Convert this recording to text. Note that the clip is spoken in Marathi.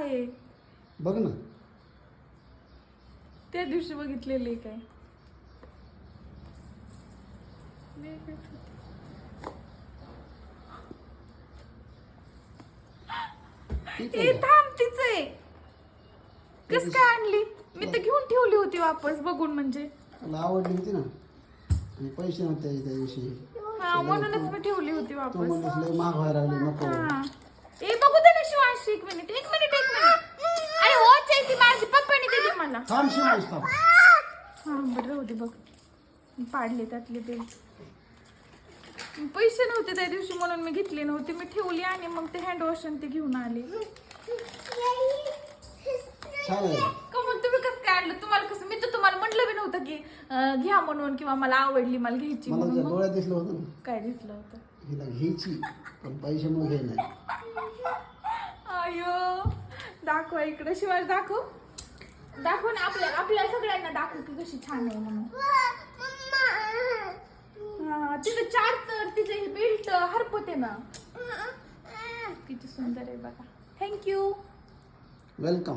आहे. बघ ना. त्या दिवशी बघितलेले काय? ए आहे का? थांब तीच आहे. कस काय आणली? मी तर घेऊन ठेवली होती वापस बघून म्हणजे. मला आवडली होती ना. आणि पैसे नव्हते त्या दिवशी. हा म्हणूनच मी ठेवली होती तू वापस. म्हणलीस लय महाग व्हायला लागली नको. हा. ए बघू दे ना शिवांश एक मिनिट एक मिनिट थांब थांब हा बरं राहू दे बघ. पाडले त्यातले ते. पैसे नव्हते त्या दिवशी म्हणून मी घेतली नव्हती. मी ठेवली आणि मग ते हँड वॉश ते घेऊन आले. छान आहे का मग तुम्ही कसं काय आणलं? तुम्हाला कसं मी तर तुम्हाला म्हटलं बी नव्हतं की अं, घ्या म्हणून किंवा मला आवडली मला घ्यायची मला म्हणून त्या डोळ्यात दिसलं होतं ना. काय दिसलं होतं? हिला घ्यायची पण पैशामुळे घे नाही. अयो दाखवा इकडे. शिवाय दाखव. दाखव ना आपल्या आपल्या सगळ्यांना दाखव की कशी छान आहे म्हणून. हा तिचं चार तर तिचं हे बेल्ट हरपते ना. किती सुंदर आहे बघा. Thank you welcome